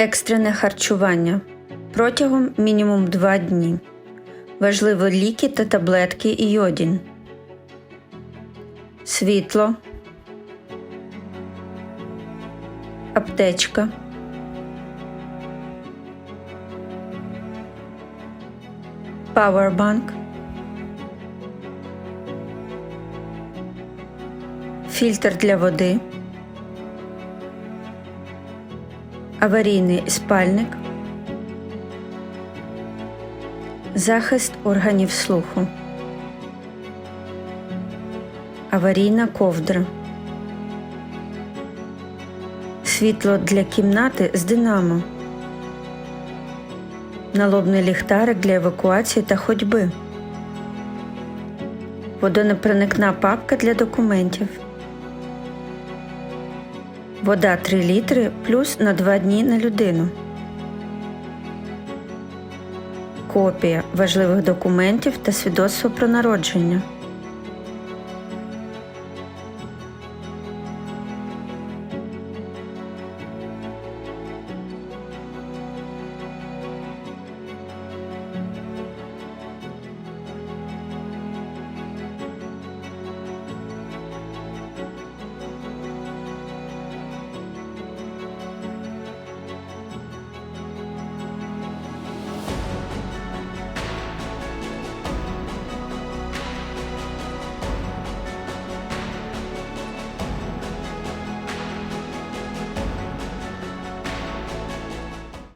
Екстрене харчування протягом мінімум 2 дні. Важливо ліки та таблетки і йодін. Світло. Аптечка. Пауербанк. Фільтр для води. Аварійний спальник. Захист органів слуху. Аварійна ковдра. Світло для кімнати з динамо. Налобний ліхтарик для евакуації та ходьби. Водонепроникна папка для документів. Вода 3 літри плюс на 2 дні на людину. Копія важливих документів та свідоцтво про народження.